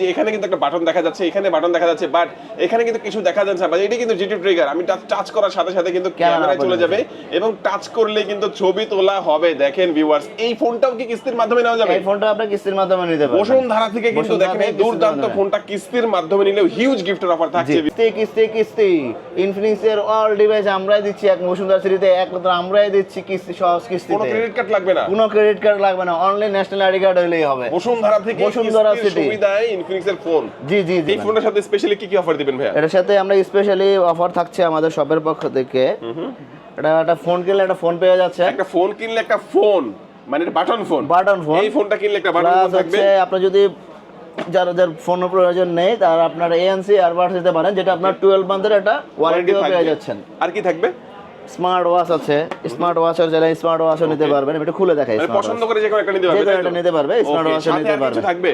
যে এখানে কিন্তু একটা বাটন দেখা যাচ্ছে এখানে বাটন দেখা যাচ্ছে বাট এখানে কিন্তু কিছু দেখা যাচ্ছে না। এটা কিন্তু জিটি ট্রিগার আমি টাচ করার সাথে সাথে কিন্তু ক্যামেরায় চলে যাবে এবং টাচ করলে কিন্তু ছবি তোলা হবে। দেখেন ভিউয়ার্স এই ফোনটাও কি কিস্তির মাধ্যমে নেওয়া যাবে? এই ফোনটা আপনি কিস্তির মাধ্যমে নিতে পারবেন। বসুন্ধরা থেকে কিন্তু দেখেন এই দুর্দান্ত ফোনটা কিস্তির মাধ্যমে নিলেও হিউজ গিফটের অফার থাকছে। কিস্তি কিস্তি কিস্তি। ইনফিনিক্স এর অল ডিভাইস আমরাই দিচ্ছি এক বসুন্ধরা সিটিতে একমাত্র আমরাই দিচ্ছি কিস্তি সহজ কোনো ক্রেডিট কার্ড লাগবে না। কোনো ক্রেডিট কার্ড লাগবে না। অনলাইন ন্যাশনাল আইডি কার্ড হলেই হবে। বসুন্ধরা থেকে বসুন্ধরা কিস্তির City। সুবিধায় ইনফিনিক্স এর ফোন জি জি এই ফোনের সাথে স্পেশালি কি কি অফার দিবেন ভাইয়া? এটার সাথে আমরা স্পেশালি অফার থাকছে আমাদের শপের পক্ষ থেকে। এটা একটা ফোন কিনলে একটা ফোন পেয়ে যাচ্ছে। একটা ফোন কিনলে একটা ফোন মানে বাটন ফোন বাটন ফোন এই ফোনটা কিনলে একটা বাটন ফোন থাকবে। আপনার যদি যার যার ফোনের প্রয়োজন নেই তার আপনার এএনসি এয়ারবাডস দিতে পারেন যেটা আপনার টুয়েলভ মান্থের একটা ওয়ারেন্টি পেয়ে যাচ্ছেন। আর কি থাকবে? স্মার্ট ওয়াচ আছে। স্মার্ট ওয়াচের যারা স্মার্ট ওয়াচও নিতে পারবেন একটু খুলে দেখাই মানে পছন্দ করে যে কোনো একটা নিতে পারবে নিতে পারবে, smart Okay, watch ও সাথে নিতে পারবে। থাকবে?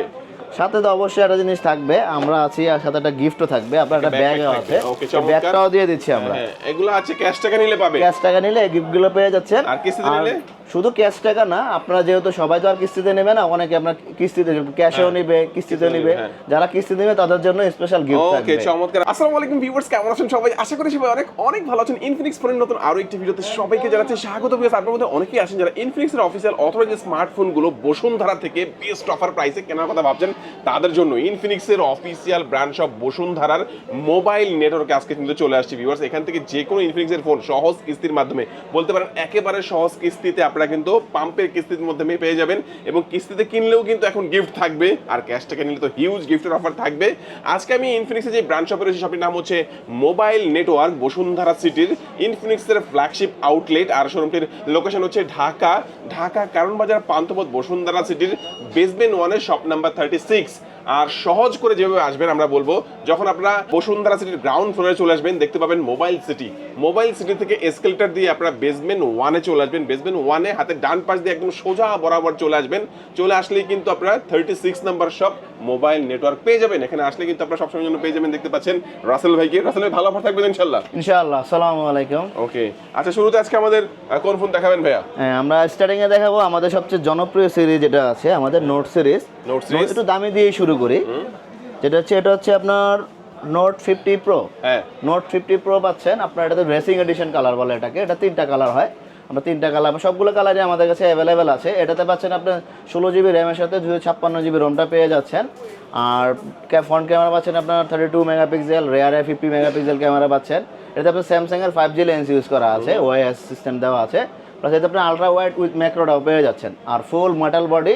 সাথে তো অবশ্যই একটা জিনিস থাকবে আমরা আছি আর সাথে একটা গিফটও থাকবে আপনার একটা ব্যাগ আছে। ব্যাগটাও দিয়ে দিচ্ছি আমরা। হ্যাঁ এগুলো আছে ক্যাশ টাকা নিলে পাবে। ক্যাশ টাকা নিলে গিফটগুলো পেয়ে যাচ্ছেন। আর কিস্তিতে নিলে? শুধু ক্যাশ টাকা না আপনারা যেহেতু সবাই তো আর কিস্তিতে নেবে না অনেকে আপনার কিস্তিতে ক্যাশেও নেবে কিস্তিতে নেবে হ্যাঁ। যারা কিস্তি নেবে তাদের জন্য স্পেশাল গিফট থাকবে। ওকে চমৎকার। আসসালামু আলাইকুম ভিউয়ার্স কেমন আছেন সবাই? আশা করি সবাই অনেক অনেক ভালো আছেন। ইনফিনিক্স ফোনের নতুন আরও একটি ভিডিওতে সবাইকে জানাচ্ছি স্বাগত ভিউয়ার্স আপনার মধ্যে অনেকেই আছেন যারা ইনফিনিক্স এর অফিসিয়াল অথরাইজ স্মার্টফোনগুলো বসুন্ধরা থেকে বেস্ট অফার প্রাইসে কেনার কথা ভাবছেন তাদের জন্য ইনফিনিক্স এর অফিসিয়াল ব্র্যান্ড শপ বসুন্ধরার মোবাইল নেটওয়ার্কে আজকে কিন্তু চলে আসছে ভিউয়ার্স এখান থেকে যে কোনো ইনফিনিক্স এর ফোন সহজ কিস্তির মাধ্যমে বলতে পারেন একেবারে সহজ কিস্তিতে আপনারা কিন্তু পাম্পের কিস্তির মাধ্যমে পেয়ে যাবেন এবং কিস্তিতে কিনলেও কিন্তু এখন গিফট থাকবে, আর ক্যাশ টাকা নিলে তো হিউজ গিফটের অফার থাকবে। আজকে আমি ইনফিনিক্সের যে ব্র্যান্ড শপে রয়েছে শপের নাম হচ্ছে মোবাইল নেটওয়ার্ক বসুন্ধরা সিটির ইনফিনিক্সের ফ্ল্যাগশিপ আউটলেট আর শোরুমটির লোকেশন হচ্ছে ঢাকা। ঢাকা কারণ বাজার পান্থপথ বসুন্ধরা সিটির বেসমেন্ট ওয়ানের শপ নাম্বার থার্টি সিক্স আর সহজ করে যেভাবে আসবেন আমরা বলব যখন আপনারা বসুন্ধরা সিটির গ্রাউন্ড ফ্লোরে চলে আসবেন দেখতে পাবেন মোবাইল সিটি মোবাইল সিটি থেকে এসকেলেটার দিয়ে আপনারা বেসমেন্ট ওয়ানে চলে আসবেন। বেসমেন্ট ওয়ানে হাতে ডান পাশ দিয়ে একদম সোজা বরাবর চলে আসবেন। চলে আসলেই কিন্তু আপনারা thirty six number shop mobile network পেয়ে যাবেন। এখানে আসলে কিন্তু আপনারা সবসময় জন্য পেয়ে যাবেন দেখতে পাচ্ছেন রাসেল ভাইকে। রাসেল ভাই ভালো অফার থাকবেন ইনশাল্লাহ ইনশাআল্লাহ? আসসালামু আলাইকুম। ওকে আচ্ছা শুরুতে আজকে আমাদের কোন ফোন দেখাবেন ভাইয়া? হ্যাঁ, আমরা স্টার্টিং এ দেখাবো আমাদের সবচেয়ে জনপ্রিয় সিরিজ যেটা আছে আমাদের নোট সিরিজ Note series? একটু দামি দিয়ে শুরু করি। যেটা হচ্ছে এটা হচ্ছে আপনার নোট ফিফটি প্রো হ্যাঁ। নোট ফিফটি প্রো পাচ্ছেন। আপনার এটাতে রেসিং এডিশন কালার বলে এটাকে। এটা তিনটা কালার হয়। আমরা তিনটা কালার সবগুলো কালারই আমাদের কাছে অ্যাভেলেবেল আছে। এটাতে পাচ্ছেন আপনার ষোলো জিবি র্যামের সাথে দুশো ছাপ্পান্ন জিবি রোমটা পেয়ে যাচ্ছেন। আর ফ্রন্ট ক্যামেরা পাচ্ছেন আপনার থার্টি টু মেগাপিক্সেল রেয়ারে ফিফটি মেগাপিক্সেল ক্যামেরা পাচ্ছেন। এটাতে আপনার স্যামসাংয়ের ফাইভ জি লেন্স ইউজ করা আছে। ওয়াইএস সিস্টেম দেওয়া আছে। প্লাস এতে আপনার আলট্রা ওয়াইড উইথ ম্যাক্রোটাও পেয়ে যাচ্ছেন। আর ফুল মেটাল বডি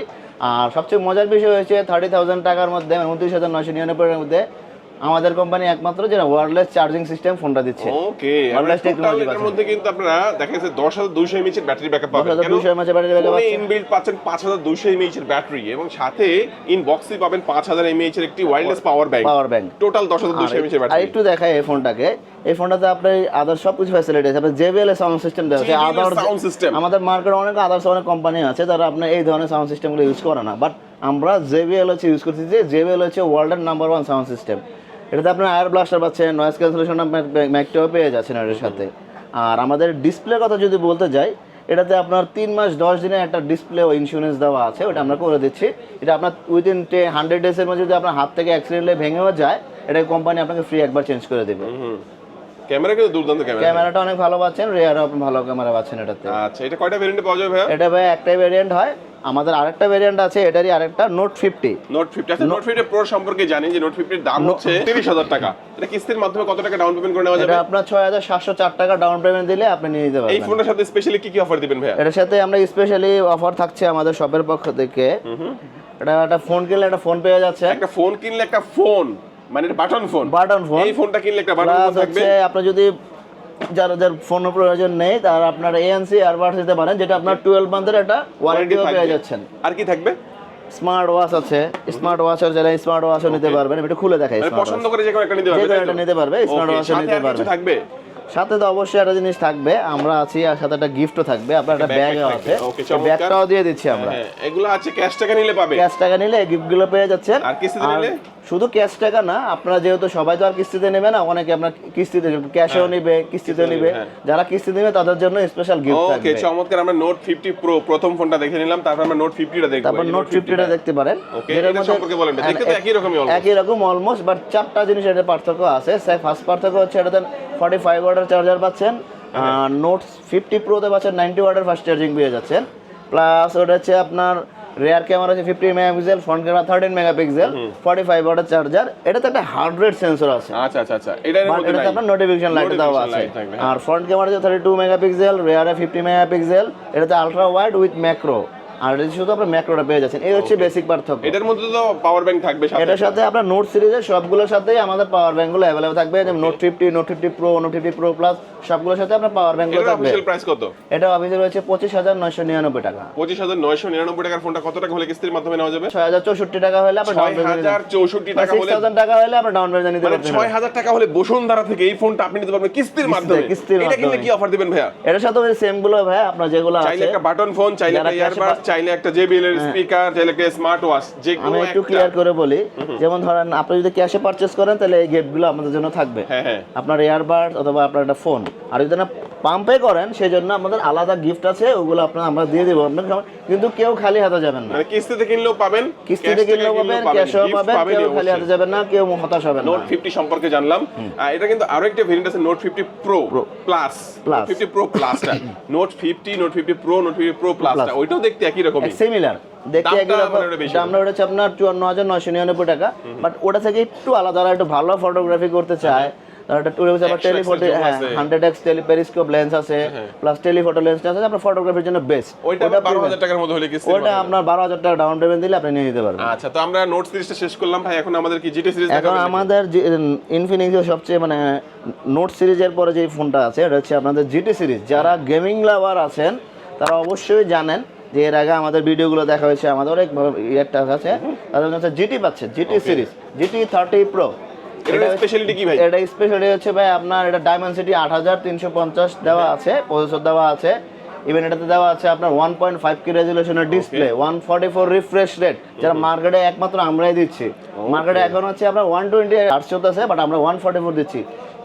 আর সবচেয়ে মজার বিষয় হয়েছে থার্টি থাউজেন্ড টাকার মধ্যে মানে উনত্রিশ হাজার নয়শো নিরানব্বইয়ের মধ্যে আমাদের কোম্পানি একমাত্র যেটা ওয়ারলেস চার্জিং সিস্টেম ফোনটা দিচ্ছে। ওকে technology এটার পাচ্ছেন। মধ্যে কিন্তু আপনারা দেখা যাচ্ছে দশ হাজার দুইশো এমএইচ এর ব্যাটারি ব্যাকআপ পাবেন 10,200 mAh battery backup পাচ্ছেন। ইনবিল্ড পাচ্ছেন পাঁচ হাজার দুইশো এমএইচ এর ব্যাটারি এবং সাথে ইন বক্সে পাবেন পাঁচ হাজার এমএইচ এর একটি wireless power bank power bank total দশ হাজার দুইশো এমএইচ এর আর ব্যাটারি একটু দেখাই এই ফোনটাকে। এই ফোনটাতে আপনার আদার সব কিছু ফ্যাসিলিটি আছে। আপনার জেবিএল এর সাউন্ড সিস্টেম দেওয়া আছে। আদার sound system। আমাদের মার্কেটে অনেক আদার্স অনেক কোম্পানি আছে। যারা আপনার এই ধরনের সাউন্ড সিস্টেমগুলো ইউজ করে না। বাট আমরা জেবিএল হচ্ছে ইউজ করছি যে জেবিএল হচ্ছে ওয়ার্ল্ডের নাম্বার ওয়ান সাউন্ড সিস্টেম এটাতে আপনার আয়ার ব্লাস্টার পাচ্ছেন নয়েস ক্যান্সেলেশন ম্যাকটাও পেয়ে যাচ্ছেন এটার সাথে। আর আমাদের ডিসপ্লে কথা যদি বলতে যাই, এটাতে আপনার তিন মাস, দশ দিনের একটা ডিসপ্লে ও ইন্স্যুরেন্স দেওয়া আছে, ওটা আমরা করে দিচ্ছি। এটা আপনার উইদিন টে হান্ড্রেড ডেজের মধ্যে যদি আপনার হাত থেকে অ্যাক্সিডেন্টলে ভেঙেও যায় এটা কোম্পানি আপনাকে ফ্রি একবার চেঞ্জ করে দেবে। ক্যামেরা কিন্তু দুর্দান্ত ক্যামেরা। ক্যামেরাটা অনেক ভালো পাচ্ছেন রেয়ারও আপনি ভালো ক্যামেরা পাচ্ছেন এটাতে। আচ্ছা এটা কয়টা ভেরিয়েন্টে পাওয়া যাবে ভাইয়া? এটা ভাই একটাই ভেরিয়েন্ট হয় আমাদের আরেকটা ভেরিয়েন্ট আছে এটারই আরেকটা নোট ফিফটি নোট ফিফটি আচ্ছা নোট ফিফটি প্রো সম্পর্কে জানি যে নোট ফিফটির দাম হচ্ছে তিরিশ হাজার টাকা। এটা কিস্তির মাধ্যমে কত টাকা ডাউন পেমেন্ট করে নেওয়া যাবে? আপনার ছয় হাজার সাতশো চার টাকা ডাউন পেমেন্ট দিলে আপনি নিয়ে নিতে পারবেন। এই ফোনের সাথে স্পেশালি কি কি অফার দিবেন ভাইয়া? এটার সাথে আমরা স্পেশালি অফার থাকছে আমাদের শপের পক্ষ থেকে। এটা একটা ফোন কিনলে একটা ফোন পেয়ে যাচ্ছে। একটা ফোন কিনলে একটা ফোন মানে বাটন ফোন বাটন ফোন এই ফোনটা কিনলে একটা বাটন ফোন থাকবে। আপনার যদি যার যার ফোনের প্রয়োজন নেই তার আপনার এএনসি এয়ারবাডস দিতে পারেন যেটা আপনার টুয়েলভ মান্থের একটা ওয়ারেন্টিও পেয়ে যাচ্ছেন। আর কি থাকবে? স্মার্ট ওয়াচ আছে। স্মার্ট ওয়াচের যারা স্মার্ট ওয়াচও নিতে পারবেন একটু খুলে দেখাই পছন্দ করে যে কোনো একটা নিতে পারবে নিতে পারবে স্মার্ট ওয়াচও সাথে নিতে পারবে। থাকবে? সাথে তো অবশ্যই একটা জিনিস থাকবে আমরা আছি আর সাথে একটা গিফটও থাকবে আপনার একটা থাকবে। আছে। ব্যাগটাও দিয়ে দিচ্ছি আমরা। হ্যাঁ এগুলো আছে ক্যাশ টাকা নিলে পাবে। ক্যাশ টাকা নিলে গিফটগুলো পেয়ে যাচ্ছেন। আর কিস্তিতে নিলে? শুধু ক্যাশ টাকা না আপনারা যেহেতু সবাই তো আর কিস্তিতে নেবে না অনেকে আপনার কিস্তিতে ক্যাশেও নেবে কিস্তিতে নেবে হ্যাঁ। যারা কিস্তি নেবে তাদের জন্য স্পেশাল গিফট থাকবে। ওকে চমৎকার আমরা নোট ফিফটি প্রো প্রথম ফোনটা দেখে নিলাম তারপর আমরা নোট ফিফটিটা দেখব। তারপর নোট ফিফটিটা দেখতে পারেন। যেটার সম্পর্কে বলেন দেখতে তো হ্যাঁ, একই রকমই almost। একই রকম অলমোস্ট বাট চারটা জিনিস এটা পার্থক্য আছে। স্যার ফার্স্ট পার্থক্য হচ্ছে এটাতে ফর্টি ফাইভ ওয়াটের চার্জার পাচ্ছেন। নোট ফিফটি প্রোতে পাচ্ছেন নাইনটি ওয়াটের ফাস্ট চার্জিং পেয়ে যাচ্ছেন। প্লাস ওটা হচ্ছে আপনার রেয়ার ক্যামেরা আছে fifty megapixel front camera thirteen megapixel forty five ওয়াটের চার্জার এটাতে একটা হার্ড রেট সেন্সর আছে। আচ্ছা আচ্ছা আচ্ছা এটাতে আপনার নোটিফিকেশন লাইট দেওয়া আছে। আর ফ্রন্ট ক্যামেরা আছে থার্টি টু মেগাপিক্সেল রেয়ারে ফিফটি মেগাপিক্সেল এটাতে আলট্রা ওয়াইড উইথ ম্যাক্রো আর এটা শুধু আপনার ম্যাক্রোটা পেয়ে যাচ্ছেন। এই হচ্ছে বেসিক পার্থক্য। এটার মধ্যে তো পাওয়ার ব্যাংক থাকবে সাথে এটার সাথে আপনার নোট সিরিজের সবগুলোর সাথেই আমাদের পাওয়ার ব্যাঙ্কগুলো অ্যাভেলেবল থাকবে। যেমন note fifty note fifty pro note fifty pro plus সবগুলোর সাথে আপনার পাওয়ার ব্যাঙ্কগুলো এটার থাকবে। অফিসিয়াল প্রাইস কত? এটা অফিসে রয়েছে পঁচিশ হাজার নয়শো নিরানব্বই টাকা। পঁচিশ হাজার নয়শো নিরানব্বই টাকার ফোনটা কত টাকা হলে কিস্তির মাধ্যমে নেওয়া যাবে? ছয় হাজার চৌষট্টি টাকা হলে আপনার ডাউন হাজার চৌষট্টি টাকা হলে থাউজেন্ড টাকা হলে আপনার ডাউন পেমেন্ট নিতে মানে পারবেন ছয় হাজার টাকা হলে বসুন্ধরা থেকে এই ফোনটা আপনি নিতে পারবেন কিস্তির মাধ্যমে। এটা কিনলে। কি অফার দিবেন ভাইয়া? এটার সাথে সেমগুলো ভাই আপনার যেগুলো চাইলে একটা বাটন ফোন চাইলে একটা ইয়ারবাডস চাইলে একটা জেবিএল এর স্পিকার চাইলে একটা স্মার্ট ওয়াচ যে আমি একটু ক্লিয়ার করে বলি যেমন ধরেন আপনি যদি ক্যাশে পারচেস করেন তাহলে এই গিফটগুলো আমাদের জন্য থাকবে। হ্যাঁ হ্যাঁ। আপনার এয়ারবাড অথবা আপনার একটা ফোন আর যদি না পাম্পে করেন সেই জন্য আমাদের আলাদা গিফট আছে ওগুলো আপনার আমরা দিয়ে দেবো। আপনার কিন্তু কেউ খালি হাতে যাবেন না। মানে কিস্তিতে কিনলেও পাবেন কিস্তিতে কিনলেও পাবেন ক্যাশও পাবেন কেউ খালি হাতে যাবেন না কেউ হতাশ হবেন নোট ফিফটি সম্পর্কে জানলাম। এটা কিন্তু আরও একটা ভেরিয়েন্ট আছে note fifty pro plus Plus. Fifty pro প্লাসটা note fifty note fifty pro note fifty pro প্লাসটা ওইটাও দেখতে একই রকমই। সিমিলার দেখতে দামটা একই রকম। মানে ওটা হচ্ছে আপনার চুয়ান্ন হাজার নয়শো নিরানব্বই টাকা। বাট ওটা থেকে একটু আলাদা একটু ভালো ফটোগ্রাফি করতে চায় তারা একটা টুরে আবার 100 টেলিফটো zoom হ্যাঁ আছে। Hundred x tele periscope lens আছে প্লাস টেলিফটো লেন্স আছে আপনার ফটোগ্রাফির জন্য বেস্ট ওইটা বারো হাজার টাকার মধ্যে হলে কিস্তি ওটা আপনার বারো হাজার টাকা ডাউন পেমেন্ট দিলে আপনি নিয়ে নিতে পারবেন। আচ্ছা তো আমরা নোট সিরিজটা শেষ করলাম ভাই এখন আমাদের কি জিটি সিরিজ এখন আমাদের ইনফিনিক্সের সবচেয়ে মানে নোট সিরিজের পরে যে ফোনটা আছে এটা হচ্ছে আপনাদের জিটি সিরিজ যারা গেমিং লাভার আছেন তারা অবশ্যই জানেন যে এর আগে আমাদের ভিডিওগুলো দেখা হয়েছে আমাদের অনেক একটা আছে তাদের জিটি পাচ্ছে GT series GT thirty pro এটা স্পেশালিটি কি ভাই? এটা স্পেশালি হচ্ছে ভাই আপনার এটা ডায়মন্ড সিটি আট হাজার তিনশো পঞ্চাশ দেওয়া আছে প্রসেসর দেওয়া আছে। ইভেন এটাতে দেওয়া আছে আপনার ওয়ান পয়েন্ট ফাইভ কি রেজুলেশনের display one forty four refresh rate যারা মার্কেটে একমাত্র আমরাই দিচ্ছি। মার্কেটে এখন হচ্ছে আপনার ওয়ান টোয়েন্টি আটশো চলতেছে বাট আমরা ওয়ান ফর্টি ফোর দিচ্ছি।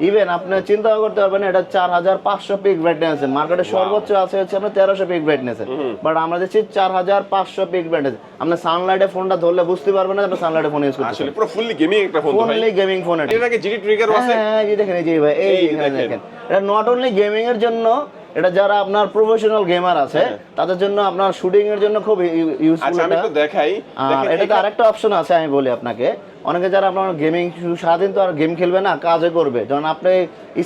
ইভেন আপনি চিন্তা করতে পারবেন এটা চার হাজার পাঁচশো পিক ব্রাইটনেস আছে মার্কেটে সর্বোচ্চ আছে হচ্ছে আপনার তেরোশো পিক ব্রাইটনেস বাট আমরা দিচ্ছি চার হাজার পাঁচশো পিক ব্রাইটনেস আপনি সানলাইটে ফোনটা ধরলে বুঝতে পারবেন না আপনি সানলাইটে ফোন ইউজ করছেন আসলে পুরো ফুললি গেমিং একটা ফোন ফোনলি গেমিং ফোন এটা এর। আগে জিটি ট্রিগারও আছে। হ্যাঁ হ্যাঁ, এই দেখেন এই যে ভাই এই। দেখেন এটা নট অনলি গেমিং এর জন্য এটা যারা আপনার প্রফেশনাল গেমার আছে তাদের জন্য আপনার শুটিং এর জন্য খুব ইউজফুল আচ্ছা আমি এটা। দেখাই। এটাতে আরেকটা অপশন আছে আমি বলি আপনাকে। অনেকে যারা আপনার গেমিং সারাদিন তো আর গেম খেলবে না কাজও করবে। যখন আপনি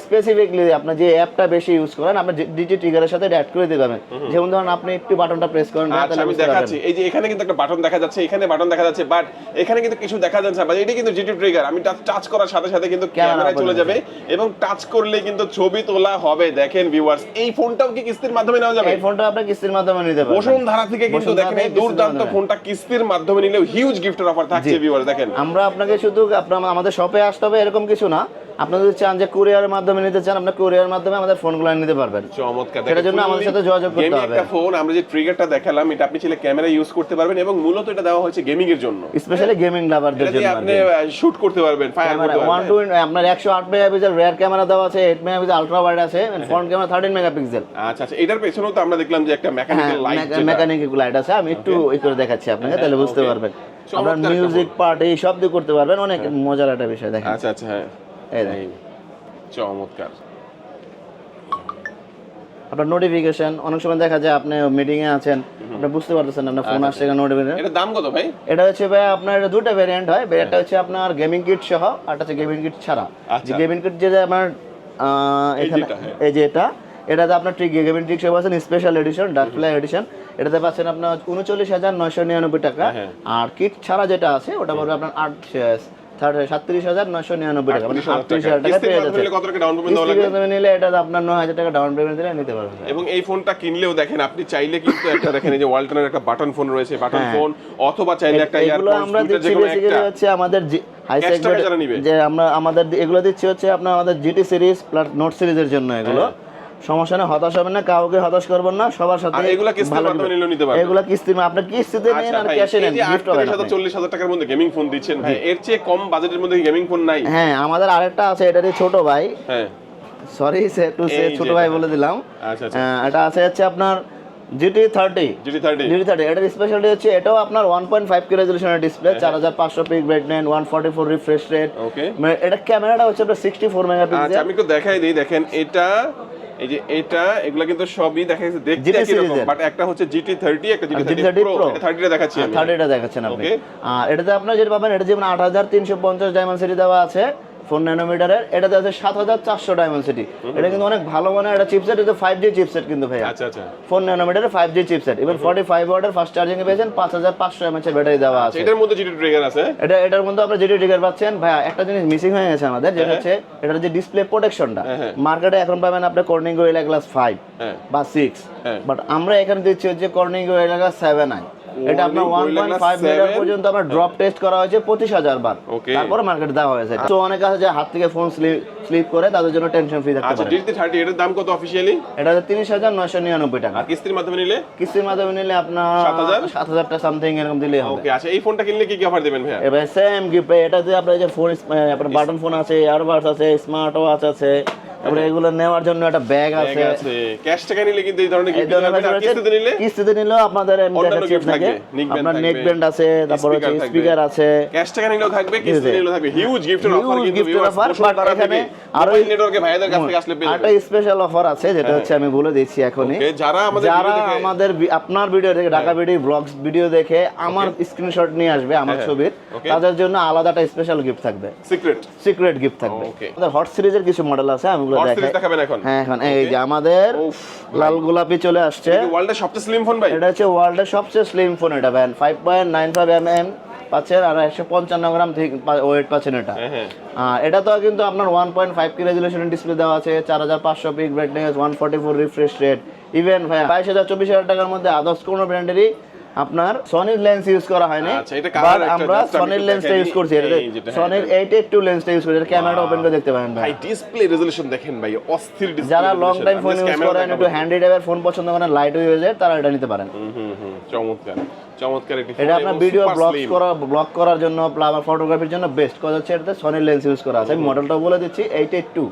স্পেসিফিকলি আপনার যে অ্যাপটা বেশি ইউজ করেন আপনি ডিজি ট্রিগারের সাথে অ্যাড করে দিতে পারবেন। যেমন ধরুন আপনি একটু বাটনটা প্রেস করেন আচ্ছা আমি দেখাচ্ছি। এই যে এখানে কিন্তু একটা বাটন দেখা যাচ্ছে এখানে বাটন দেখা যাচ্ছে বাট এখানে কিন্তু কিছু দেখা যাচ্ছে না এটা কিন্তু জিটি ট্রিগার আমি টাচ করার সাথে সাথে কিন্তু ক্যামেরায় চলে যাবে এবং টাচ করলে কিন্তু ছবি তোলা হবে দেখেন ভিউয়ার্স এই ফোনটাও কি কিস্তির মাধ্যমে নেওয়া যাবে? এই ফোনটা আপনি কিস্তির মাধ্যমে নিতে পারবেন। বসুন্ধরা থেকে কিন্তু দেখেন এই দুর্দান্ত ফোনটা কিস্তির মাধ্যমে নিলেও হিউজ গিফটের অফার থাকছে ভিউয়ার্স দেখেন। আমরা আপনাকে শুধু আপনার আমাদের শপে আসতে হবে এরকম কিছু না। আপনি যদি চান যে কুরিয়ারের মাধ্যমে নিতে চান আপনি কুরিয়ারের মাধ্যমে আমাদের ফোনগুলো নিতে পারবেন। চমৎকার। সেটার জন্য আমাদের সাথে যোগাযোগ করতে হবে। একটা ফোন আমরা যে ট্রিগারটা দেখালাম এটা আপনি চাইলে ক্যামেরা ইউজ করতে পারবেন এবং মূলত এটা দেওয়া হয়েছে গেমিং এর জন্য। স্পেশালি গেমিং লাভারদের জন্য আপনি শুট করতে পারবেন ফায়ার করতে পারবেন। আপনার একশো আট মেগাপিক্সেল রিয়ার ক্যামেরা দেওয়া আছে এইট মেগাপিক্সেল আলট্রা ওয়াইড আছে ফ্রন্ট ক্যামেরা থার্টিন মেগাপিক্সেল। আচ্ছা আচ্ছা এটার পেছনেও তো আমরা দেখলাম যে একটা হ্যাঁ মেকানিক্যাল লাইট মেকানিক লাইট আছে। আমি একটু ওই করে দেখাচ্ছি আপনাকে তাহলে বুঝতে পারবেন। আপনার মিউজিক পার্ট এই সব দিয়ে করতে পারবেন অনেক মজার একটা বিষয় দেখেন। আচ্ছা আচ্ছা হ্যাঁ। এই দেখেন। চমৎকার। আপনার নোটিফিকেশন অনেক সময় দেখা যায় আপনি মিটিং এ আছেন আপনি বুঝতে পারতেছেন না, আপনার ফোন আচ্ছা, আসছে নোটিফিকেশন এটা দাম কত ভাই? এটা হচ্ছে ভাই আপনার এটা দুটো ভ্যারিয়েন্ট হয় একটা হচ্ছে আপনার গেমিং কিট সহ আর হচ্ছে গেমিং কিট ছাড়া। আচ্ছা। যে গেমিং কিট যে যে আমার আহ, এখানে হ্যাঁ। এই যে এটা এটাতে আপনার ট্রিক গেমিং ট্রিক সহ পাচ্ছেন special edition dark fly edition এটাতে পাচ্ছেন আপনার উনচল্লিশ হাজার নয়শো নিরানব্বই টাকা হ্যাঁ। আর কিট ছাড়া যেটা আছে ওটা পড়বে আপনার আট সাতত্রিশ হাজার নয়শো নিরানব্বই টাকা মানে 38,000 হাজার টাকা পেয়ে যাচ্ছে নিলে কত টাকা down payment দেওয়া লাগবে? কিস্তির মাধ্যমে নিলে এটা আপনার নয় হাজার টাকা ডাউন পেমেন্ট দিলে নিতে পারবেন এবং এই ফোনটা কিনলেও দেখেন আপনি চাইলে কিন্তু একটা দেখেন যে ওয়ালটনের একটা বাটন ফোন রয়েছে বাটন হ্যাঁ। ফোন অথবা চাইলে একটা এগুলো আমরা দিচ্ছি বেসিক্যালি হচ্ছে আমাদের হাই। সেগমেন্ট যে আমরা আমাদের এগুলো দিচ্ছি হচ্ছে আপনার আমাদের জিটি সিরিজ প্লাস নোট সিরিজের জন্য এগুলো হ্যাঁ। সমস্যা নেই হতাশ হবেন না কাউকে হতাশ করবেন না সবার সাথে এগুলা কিস্তির মাধ্যমে দিবেন। নিতে পারবেন। এগুলা কিস্তির আপনি কিস্তিতে নেন আচ্ছা আর ক্যাশে নেন গিফট হাজার চল্লিশ হাজার টাকার মধ্যে গেমিং ফোন দিচ্ছেন ভাই এর চেয়ে কম বাজেটের মধ্যে গেমিং ফোন নাই। হ্যাঁ আমাদের আরেকটা আছে এটারই ছোট ভাই। হ্যাঁ। সরি সে একটু সে ছোট ভাই বলে দিলাম। আচ্ছা আচ্ছা। হ্যাঁ, এটা আছে হচ্ছে আপনার GT thirty GT thirty GT thirty এটার স্পেশালিটি হচ্ছে এটাও আপনার ওয়ান পয়েন্ট ফাইভ কে রেজলিউশনের ডিসপ্লে হ্যাঁ। চার হাজার পাঁচশো peak brightness one forty four refresh rate okay এটা ক্যামেরাটা হচ্ছে আপনার সিক্সটি ফোর মেগাপিক্সেল আমি একটু দেখাই দিই দেখেন এটা এই যে এটা এগুলা কিন্তু সবই দেখা যাচ্ছে দেখতে একই রকম বাট একটা হচ্ছে GT থার্টি একটা GT GT30 thirty pro. Pro। এটা থার্টিটা দেখাচ্ছি আমি। থার্টিটা দেখাচ্ছেন আপনি. আর এটাতে আপনার যেটা পাবেন এটা যেমন আট হাজার তিনশো পঞ্চাশ ডায়মন্ড সিটি দেওয়া আছে। ফোর ন্যানোমিটারের এটাতে আছে সাত হাজার চারশো ডায়মন্ড এটা কিন্তু অনেক ভালো মানের একটা চিপসেট এটা ফাইভ জি চিপসেট কিন্তু ভাইয়া। আচ্ছা আচ্ছা। Four ন্যানোমিটারের five G chipset even forty five ওয়াটের ফাস্ট চার্জিং এ পেয়েছেন পাঁচ হাজার পাঁচশো এমএচ এর ব্যাটারি দেওয়া আচ্ছা, আছে। এটার মধ্যে জিটি ট্রিগার আছে? এটা এটার মধ্যে আপনার যেটি ট্রিগার পাচ্ছেন। ভাইয়া একটা জিনিস মিসিং হয়ে গেছে আমাদের যেটা হ্যাঁ। হচ্ছে এটার যে ডিসপ্লে প্রোটেকশনটা। মার্কেটে এখন পাবেন আপনি কর্নিং গোরিলা গ্লাস ফাইভ বা সিক্স হ্যাঁ। বাট আমরা এখানে দিচ্ছি হচ্ছে Corning Gorilla glass seven I এটা আপনার Corning one Gorilla point Glass five metre পর্যন্ত আমার ড্রপ টেস্ট করা হয়েছে পঁচিশ হাজার বার। Okay. তারপরে মার্কেটে দেওয়া হয়েছে তো অনেক আছে যে হাত থেকে ফোন স্লিপ করে তাদের জন্য টেনশন ফ্রি থাকতে আচ্ছা পারে। জিটি থার্টি এটার দাম কত অফিসিয়ালি এটা হচ্ছে তিরিশ হাজার নয়শো নিরানব্বই টাকা। আর কিস্তির মাধ্যমে নিলে? কিস্তির মাধ্যমে নিলে আপনার 7,000? সাত হাজারটা সামথিং এরকম দিলেই হবে। ওকে আচ্ছা এই ফোনটা কিনলে কি কি অফার দেবেন ভাইয়া? এবার সেম গিফট এটাতে আপনার যে ফোন আপনার বাটন ফোন আছে ইয়ারবাডস আছে স্মার্ট ওয়াচ আছে তারপরে এগুলো নেওয়ার জন্য একটা ব্যাগ আছে। আছে। ক্যাশ টাকা নিলে কিন্তু এই ধরনের গিফট ধরনের দিতে ব্যাগ আর আছে। কিস্তিতে নিলে কিস্তিতে নিলেও আপনাদের আপনার নেক ব্যান্ড আছে তারপর হচ্ছে স্পিকার আছে। ক্যাশ টাকা নিলেও থাকবে কিস্তি নিলেও থাকবে। হিউজ গিফটের অফার কিন্তু gift এর viewers offer, বসুন but তারা এখানে থেকে আরো- নেটওয়ার্কে ভাইদের কাছ থেকে আসলে পেয়ে একটা স্পেশাল অফার আছে যেটা হচ্ছে আমি বলে দিচ্ছি এখনই। যারা আমাদের যারা আমাদের আপনার ভিডিও দেখে ঢাকা ভিডিও ব্লগস ভিডিও দেখে আমার স্ক্রিনশট নিয়ে আসবে আমার হ্যাঁ, ছবির। তাদের জন্য আলাদা একটা স্পেশাল গিফট থাকবে। সিক্রেট সিক্রেট গিফট থাকবে। আমাদের হট সিরিজের কিছু মডেল আছে আমি হট দেখাবেন এখন। হ্যাঁ এখন এই যে আমাদের লাল গোলাপি চলে আসছে। ওয়ার্ল্ডের সবচেয়ে স্লিম ফোন ভাই? এটা হচ্ছে ওয়ার্ল্ডের সবচেয়ে স্লিম ফোন এটা van five point nine five M M পাচ্ছেন আর একশো পঞ্চান্ন গ্রাম ওয়েট পাচ্ছেন এটা। হ্যাঁ হ্যাঁ। আর এটা তো কিন্তু আপনার ওয়ান পয়েন্ট ফাইভ কি রেজুলেশনের ডিসপ্লে দেওয়া আছে চার হাজার পাঁচশো peak brightness one forty four refresh rate even ভাই বাইশ হাজার চব্বিশ হাজার টাকার মধ্যে আদার্স কোনো ব্র্যান্ডেরই আপনার সনির লেন্স ইউজ করা হয়নি আচ্ছা, বাট আমরা সনির লেন্সটা ইউজ করছি হ্যাঁ, সনির এইট এইট টু লেন্সটা ইউজ করছি ক্যামেরাটা ওপেন করে দেখতে পারেন ভাই। ডিসপ্লে রেজোলিউশন দেখেন ভাই অস্থির ডিসপ্লে যারা লং টাইম ফোন ইউজ করেন একটু হ্যান্ডি টাইপের ফোন পছন্দ করেন লাইট ইউজের তারা এটা নিতে পারেন। হুম হুম হুম চমৎকার। চমৎকার একটি এটা আপনার ভিডিও ব্লগ করা ব্লগ করার জন্য আবার ফটোগ্রাফির জন্য বেস্ট কজ হচ্ছে এটাতে সনির লেন্স ইউজ করা আছে। আমি মডেলটাও বলে দিচ্ছি এইট এইট টু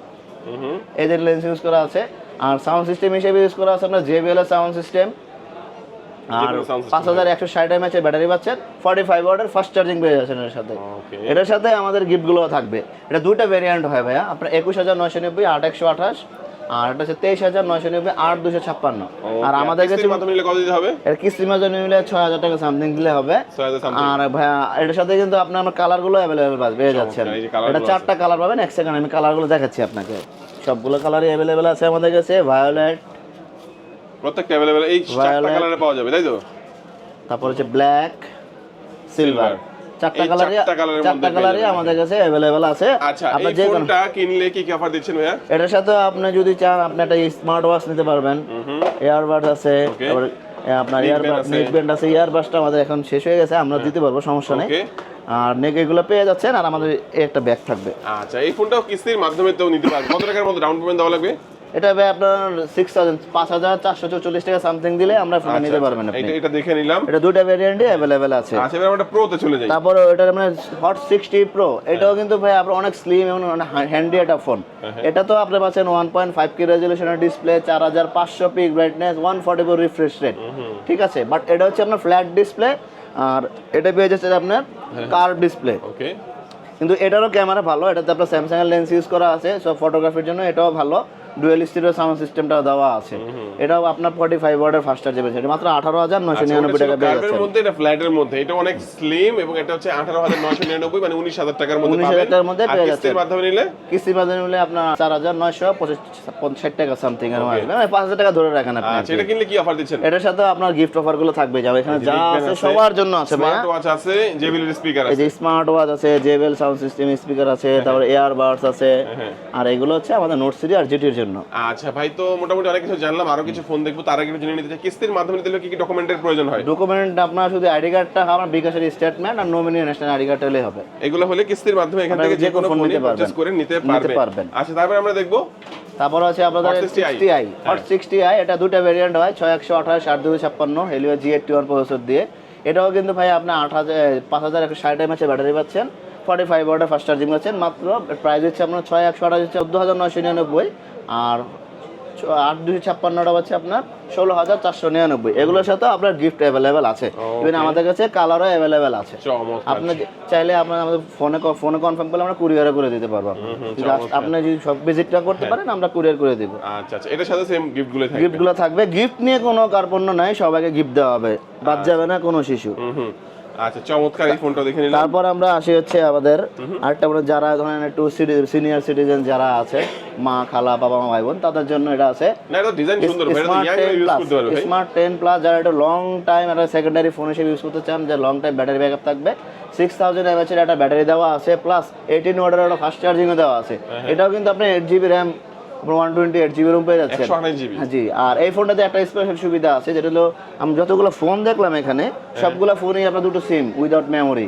এদের লেন্স ইউজ করা আছে। আর সাউন্ড সিস্টেম হিসেবে ইউজ করা আছে আপনার জেবিএল এর সাউন্ড সিস্টেম আর পাঁচ হাজার একশো ষাট এমএচ এর ব্যাটারি পাচ্ছেন। ফর্টি ফাইভ ওয়াটের ফাস্ট চার্জিং পেয়ে যাচ্ছেন এর সাথে। এটার সাথে আমাদের গিফটগুলো থাকবে। এটা দুইটা ভেরিয়েন্ট হয় ভাইয়া। আপনার একুশ হাজার নয়শো নব্বই আট একশো আঠাশ আর এটা হচ্ছে তেইশ হাজার নয়শো নব্বই আট দুশো ছাপ্পান্ন। আর আমাদের কাছে মাধ্যমে কত দিতে হবে? এর কিস্তির মাধ্যমে মিলে ছয় হাজার টাকা সামথিং দিলে হবে। আর ভাইয়া এটার সাথে কিন্তু আপনার আমার কালারগুলো অ্যাভেলেবেল পেয়ে যাচ্ছেন। এটা চারটা কালার পাবেন এক সেকেন্ড আমি কালারগুলো দেখাচ্ছি আপনাকে। সবগুলো কালারই অ্যাভেলেবেল আছে আমাদের কাছে ভায়োলেট প্রত্যেকটা অ্যাভেলেবল এই চারটা কালারে পাওয়া যাবে তাই তো? তারপর হচ্ছে ব্ল্যাক সিলভার চারটা এই কালারই চারটা মধ্যে যাবেন। আমাদের কাছে অ্যাভেলেবেল আছে। আচ্ছা এই ফোনটা কিনলে কি কি অফার দিচ্ছেন ভাইয়া? এটার সাথে আপনি যদি চান আপনি একটা স্মার্ট ওয়াচ নিতে পারবেন। এয়ারবাড আছে তারপর আপনার band ইয়ারবাড। নেক ব্যান্ড আছে। ইয়ারবাডসটা আমাদের এখন শেষ হয়ে গেছে আমরা দিতে পারব সমস্যা নেই। আর নেক এগুলো পেয়ে যাচ্ছেন আর আমাদের একটা ব্যাগ থাকবে। আচ্ছা এই ফোনটাও কিস্তির মাধ্যমে তো নিতে পারবে কত টাকার মতো ডাউন পেমেন্ট দেওয়া লাগবে? এটা ভাই আপনার সিক্স থাউজেন্ড পাঁচ হাজার চারশো চল্লিশ টাকা সামথিং দিলে আমরা ফোনটা আচ্ছা, নিতে আচ্ছা। পারবেন আপনি। এটা এটা দেখে নিলাম। এটা দুইটা ভেরিয়েন্টই অ্যাভেলেবেল আছে। আচ্ছা এবার আমরা প্রোতে চলে যাই। তারপর ওটার মানে হট সিক্সটি প্রো এটাও কিন্তু ভাই আপনার অনেক স্লিম এবং হ্যান্ডি একটা ফোন এটা তো আপনি পাচ্ছেন ওয়ান পয়েন্ট ফাইভ কি রেজলিউশনের ডিসপ্লে চার হাজার পাঁচশো peak brightness one forty four refresh rate ঠিক আছে? বাট এটা হচ্ছে আপনার ফ্ল্যাট ডিসপ্লে আর এটা পেয়ে যাচ্ছে আপনার কার্ভ ডিসপ্লে ওকে কিন্তু এটারও ক্যামেরা ভালো। এটাতে আপনার স্যামসাং এর লেন্স ইউজ করা আছে। সব ফটোগ্রাফির জন্য এটাও ভালো। ডুয়েল সাউন্ড সিস্টেমটাও দেওয়া আছে। এটাও আপনার ফর্টি ফাইভ ফাস্ট চার্জ পেয়েছে মাত্র আঠারো হাজার নয়শো নিরানব্বই টাকা পেয়ে যাচ্ছে মধ্যে? এটা ফ্ল্যাটের মধ্যে? এটা অনেক স্লিম এবং এটা হচ্ছে আঠারো হাজার নয়শো নিরানব্বই মানে উনিশ হাজার টাকার মধ্যে 19,000 টাকার মধ্যে পেয়ে কিস্তির মাধ্যমে নিলে? কিস্তির মাধ্যমে নিলে আপনার টাকা সামথিং এর আসবে মানে পাঁচ হাজার টাকা ধরে রাখেন আপনি আচ্ছা এটা কিনলে কি অফার দিচ্ছেন? এটার সাথে আপনার গিফট অফারগুলো থাকবে। যাবে এখানে যা আছে আছে, সবার জন্য আছে স্মার্ট ওয়াচ আছে জেবিএল স্পিকার এই যে স্মার্ট ওয়াচ আছে জেবেল সাউন্ড সিস্টেম স্পিকার আছে তারপরে এয়ার বাডস আছে। হ্যাঁ। আর এগুলো হচ্ছে আমাদের নোট সিরি আর জিটির জন্য। আচ্ছা ভাই তো মোটামুটি অনেক কিছু জানলাম আরও কিছু ফোন দেখব তার আগে একটু জেনে নিতে চাই কিস্তির মাধ্যমে হলে কি কি ডকুমেন্টের প্রয়োজন হয়? ডকুমেন্ট আপনার শুধু আইডি কার্ডটা আমার বিকাশের স্টেটমেন্ট আর নমিনি ন্যাশনাল আইডি কার্ড হলেই হবে। এগুলো হলে কিস্তির মাধ্যমে এখান থেকে যে কোনো ফোন নিতে পারবেন। করে নিতে পারবেন। আচ্ছা তারপরে আমরা দেখব? তারপর আছে আপনাদের Hot 60i sixty I Hot sixty I এটা দুটো ভেরিয়েন্ট হয় ছয় একশো আঠাশ আট দুই ছাপ্পান্ন Helio G eighty one processor দিয়ে। এটাও কিন্তু ভাই আপনি আট হাজার পাঁচ হাজার একশো ষাট এমএচের ব্যাটারি পাচ্ছেন। ফর্টি ফাইভ ওয়াটের ফাস্ট চার্জিং পাচ্ছেন মাত্র প্রাইস হচ্ছে আপনার ছয় একশো আঠাশ হচ্ছে চোদ্দ হাজার নয়শো নিরানব্বই। আর আট দুশো ছাপ্পান্নটা পাচ্ছে আপনার ষোলো হাজার চারশো নিরানব্বই। এগুলোর সাথে আপনার গিফট অ্যাভেলেবেল আছে। ইভেন আমাদের কাছে কালারও অ্যাভেলেবেল আছে। আপনার চাইলে আপনার আমাদের ফোনে ফোনে কনফার্ম করলে আমরা কুরিয়ারে করে দিতে পারব। আপনি যদি সব ভিজিটটা করতে পারেন আমরা কুরিয়ার করে দিব। আচ্ছা আচ্ছা এটার সাথে সেম গিফটগুলো থাকবে। গিফটগুলো থাকবে। গিফট নিয়ে কোনো কার্পণ্য নাই সবাইকে গিফট দেওয়া হবে। বাদ যাবে না কোনো শিশু। আচ্ছা চমৎকার এই ফোনটা দেখে নিলাম। তারপর আমরা আসি হচ্ছে আমাদের আরেকটা মানে যারা ধরেন একটু সিনিয়র সিটিজেন যারা আছে মা খালা বাবা মা ভাই বোন তাদের জন্য এটা আছে। না এটা ডিজাইন সুন্দর smart young ten use plus যারা একটা লং টাইম একটা সেকেন্ডারি ফোন হিসেবে ইউজ করতে চান যে লং টাইম ব্যাটারি ব্যাকআপ থাকবে সিক্স থাউজেন্ড এমএচ এর একটা ব্যাটারি দেওয়া আছে প্লাস এইটিন ওয়াটের একটা ফাস্ট চার্জিংও দেওয়া আছে। হ্যাঁ, এটাও কিন্তু আপনি eight GB RAM one twenty eight GB ROM পেয়ে যাচ্ছেন। একশো আঠাশ জিবি জি। আর এই ফোনটাতে একটা স্পেশাল সুবিধা আছে যেটা হলো আমি যতগুলো ফোন দেখলাম এখানে সবগুলো ফোনেই আপনার দুটো সিম উইদাউট মেমোরি।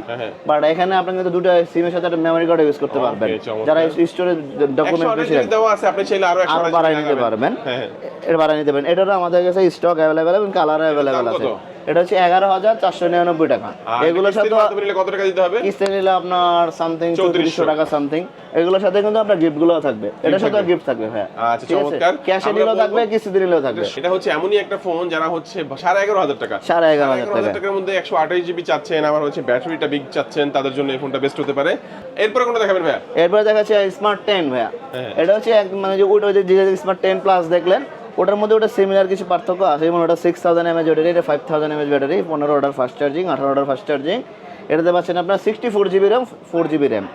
বাট এখানে আপনি কিন্তু দুটো সিমের সাথে একটা মেমোরি কার্ড ইউজ করতে পারবেন। যারা স্টোরেজ ডকুমেন্ট বেশি আছে আপনি চাইলে আরও আরও আঠাশ নিতে পারবেন। হ্যাঁ হ্যাঁ। এর বাড়াই নিতে পারেন এটারও আমাদের কাছে স্টক অ্যাভেলেবেল এবং কালার অ্যাভেলেবেল আছে? এটা হচ্ছে এগারো হাজার চারশো নিরানব্বই টাকা। এগুলোর সাথে কত টাকা দিতে হবে? কিস্তি নিলে আপনার সামথিং চৌত্রিশশো। টাকা সামথিং এগুলোর সাথে কিন্তু আপনার গিফটগুলো থাকবে। এটার সাথে গিফট থাকবে হ্যাঁ আচ্ছা, চমৎকার। ক্যাশে বলবো- থাকবে কিস্তি দিলেও থাকবে। এটা হচ্ছে এমনই একটা ফোন যারা হচ্ছে সাড়ে এগারো হাজার টাকা। সাড়ে এগারো হাজার টাকা। টাকার মধ্যে একশো আঠাশ জিবি চাচ্ছেন আবার হচ্ছে ব্যাটারিটা বিগ চাচ্ছেন তাদের জন্য এই ফোনটা বেস্ট হতে পারে। এরপরে কোনটা দেখাবেন ভাইয়া? এরপরে দেখাচ্ছে স্মার্ট টেন ভাইয়া। হ্যাঁ। এটা হচ্ছে মানে যে ওটা যে স্মার্ট টেন প্লাস দেখলেন ওটার মধ্যে ওটা সিমিলার কিছু পার্থক্য আছে। যেমন ওটা সিক্স থাউজেন্ড এমএচ ব্যাটারি এটা ফাইভ থাউজেন্ড এমএচ ব্যাটারি পনেরো অর্ডার ফাস্ট চার্জিং আঠারো অর্ডার ফাস্ট চার্জিং এটাতে পাচ্ছেন আপনার sixty four GB RAM four GB RAM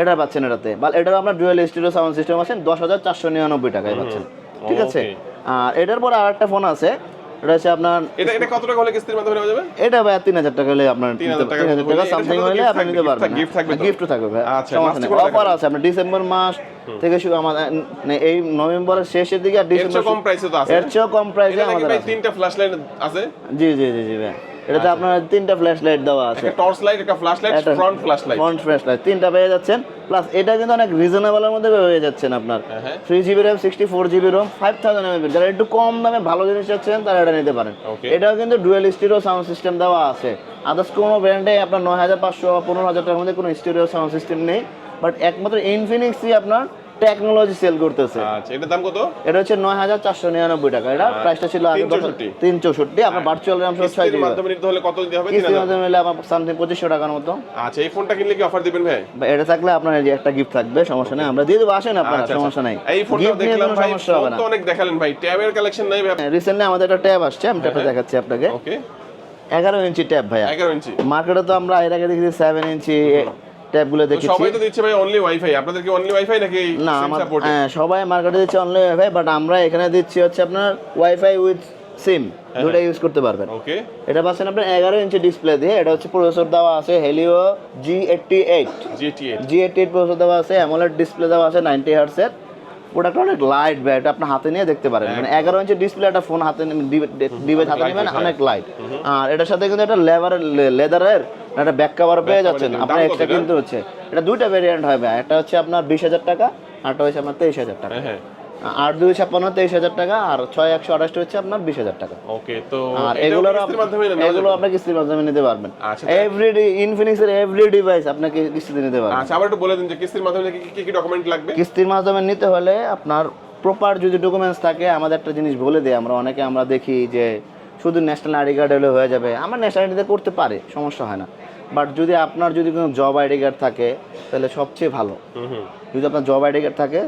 এটা পাচ্ছেন এটাতে। বা এটার আপনার ডুয়েল স্টুডিও সাউন্ড সিস্টেম আছেন দশ হাজার চারশো নিরানব্বই টাকায় পাচ্ছেন। ঠিক আছে? আর এটার পর আর একটা ফোন আছে এটা হচ্ছে আপনার এটা এটা কত টাকা হলে কিস্তির মাধ্যমে নেওয়া যাবে? এটা ভাই তিন হাজার টাকা হলে আপনার 3000 টাকা সামথিং হলে আপনি নিতে পারবেন গিফট থাকবে তো? গিফট থাকবে ভাই আচ্ছা, অফার আছে আপনার ডিসেম্বর মাস থেকে শুরু আমাদের মানে এই নভেম্বরের শেষের দিকে আর ডিসেম্বর চেয়ে কম প্রাইসে তো আছে। এর চেয়েও কম প্রাইসে আমাদের। তিনটা ফ্ল্যাশ লাইট আছে? জি জি জি জি ভাই এটাতে আপনার তিনটা ফ্ল্যাশ লাইট দেওয়া আছে। একটা টর্চ লাইট একটা flash light front flash light front flash light তিনটা পেয়ে যাচ্ছেন। প্লাস এটা কিন্তু অনেক রিজনেবলের মধ্যে পেয়ে যাচ্ছেন আপনার। Three GB RAM sixty four GB ROM five thousand MAB যারা একটু কম দামে ভালো জিনিস চাচ্ছেন তারা এটা নিতে পারেন। এটাও কিন্তু ডুয়েল স্টিরিও সাউন্ড সিস্টেম দেওয়া আছে। আদার্স কোনো ব্র্যান্ডে আপনার নয় হাজার পাঁচশো পনেরো হাজার টাকার মধ্যে কোনো স্টিরিও সাউন্ড সিস্টেম নেই। বাট একমাত্র ইনফিনিক্সই আপনার টেকনোলজি সেল করতেছে। আচ্ছা এটার দাম কত? এটা হচ্ছে নয় হাজার চারশো নিরানব্বই টাকা। এটা প্রাইসটা ছিল আগে 364 তিন চৌষট্টি আপনার ভার্চুয়াল র্যাম সহ ছয় কিস্তির জিবি মাধ্যমে নিতে হলে কত দিতে হবে? কিস্তির মাধ্যমে নিলে আমার সামথিং পঁচিশশো টাকার মতো। আচ্ছা এই ফোনটা কিনলে কি অফার দিবেন ভাই? এটা থাকলে আপনার এই যে একটা গিফট থাকবে সমস্যা নাই। আমরা দিয়ে দেবো আসেন আপনারা আচ্ছা, সমস্যা নাই। এই ফোনটা দেখলাম ভাই ফোন তো অনেক দেখালেন ভাই। ট্যাবের কালেকশন নাই ভাই। রিসেন্টলি আমাদের একটা ট্যাব আসছে আমি ট্যাবটা হ্যাঁ। দেখাচ্ছি আপনাকে। ওকে এগারো ইঞ্চি ট্যাব ভাইয়া। এগারো ইঞ্চি। মার্কেটে তো আমরা এর আগে দেখেছি সেভেন ইঞ্চি ট্যাবগুলো দেখেছি। সবাই তো দিচ্ছে ভাই অনলি ওয়াইফাই আপনাদের কি অনলি ওয়াইফাই নাকি না হ্যাঁ সবাই মার্কেটে দিচ্ছে অনলি ওয়াইফাই বাট আমরা এখানে দিচ্ছি হচ্ছে আপনার ওয়াইফাই উইথ সিম দুটো ইউজ করতে পারবেন। ওকে এটা পাচ্ছেন আপনার এগারো ইঞ্চি ডিসপ্লে দিয়ে। এটা হচ্ছে প্রসেসর দেওয়া আছে Helio G eighty eight G eighty eight processor দেওয়া আছে অ্যামোলেড ডিসপ্লে দেওয়া আছে নাইনটি হার্টসের প্রোডাক্টটা অনেক লাইট এটা আপনি হাতে নিয়ে দেখতে পারেন। মানে এগারো ইঞ্চি ডিসপ্লে একটা ফোন হাতে ডিভাইস হাতে নেবেন। অনেক লাইট আর এটার সাথে কিন্তু একটা লেভারের লেদারের একটা ব্যাক কভার পেয়ে যাচ্ছেন। আপনার এক্সট্রা? কিন্তু হচ্ছে। এটা দুইটা ভেরিয়েন্ট হয় ভাই। একটা হচ্ছে আপনার বিশ হাজার টাকা আরটা হচ্ছে আপনার তেইশ হাজার টাকা। হ্যাঁ হ্যাঁ। দুই ছাপ্পান্ন তেইশ হাজার টাকা আর ছয় একশো আঠাশটা হচ্ছে আপনার বিশ হাজার টাকা। ওকে তো আর এগুলো? আপনি কিস্তির মাধ্যমে নিতে পারবেন। আচ্ছা, এভরি ইনফিনিক্সের এভরি ডিভাইস আপনাকে কিস্তিতে নিতে পারবেন। আচ্ছা আবার একটু বলে দিন যে কিস্তির মাধ্যমে কি কি ডকুমেন্ট লাগবে? কিস্তির মাধ্যমে নিতে হলে আপনার প্রপার যদি ডকুমেন্টস থাকে আমাদের একটা জিনিস বলে দিই। আমরা অনেকে আমরা দেখি যে শুধু ন্যাশনাল আইডি কার্ড হলে হয়ে যাবে। আমার ন্যাশনাল আইডিতে করতে পারে সমস্যা হয় না। বাট যদি আপনার যদি কোনো জব আইডি কার্ড থাকে তাহলে সবচেয়ে ভালো। যদি আপনার জব আইডি কার্ড থাকে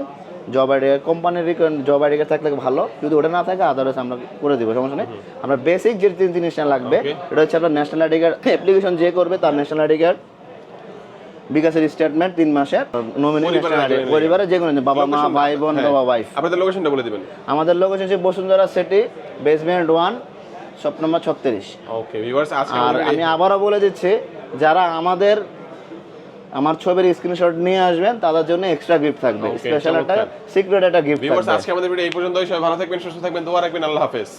জব আইডি কার্ড কোম্পানির জব আইডি কার্ড থাকলে ভালো। যদি ওটা না থাকে আদারওয়াইজ আমরা করে দিব সমস্যা নেই। আমরা বেসিক যে তিন জিনিসটা লাগবে. এটা হচ্ছে আপনার ন্যাশনাল আইডি কার্ড অ্যাপ্লিকেশন যে করবে তার ন্যাশনাল আইডি কার্ড বিকাশের স্টেটমেন্ট তিন মাসের পরিবারে যে কোনো বাবা মা ভাই বোন হ্যাঁ। বাবা ওয়াইফ আপনাদের লোকেশনটা বলে দিবেন। আমাদের লোকেশন হচ্ছে Bashundhara city basement one shop number ছত্রিশ। ওকে ভিউয়ার্স আর আমি আবারও বলে দিচ্ছি যারা আমাদের আমার ছবির স্ক্রিনশট নিয়ে আসবেন তাদের জন্য এক্সট্রা গিফট থাকবে। স্পেশাল একটা সিক্রেট একটা গিফট থাকবে। আজকে আমাদের ভিডিও এই পর্যন্তই। সবাই ভালো থাকবেন সুস্থ থাকবেন দোয়া রাখবেন আল্লাহ হাফেজ।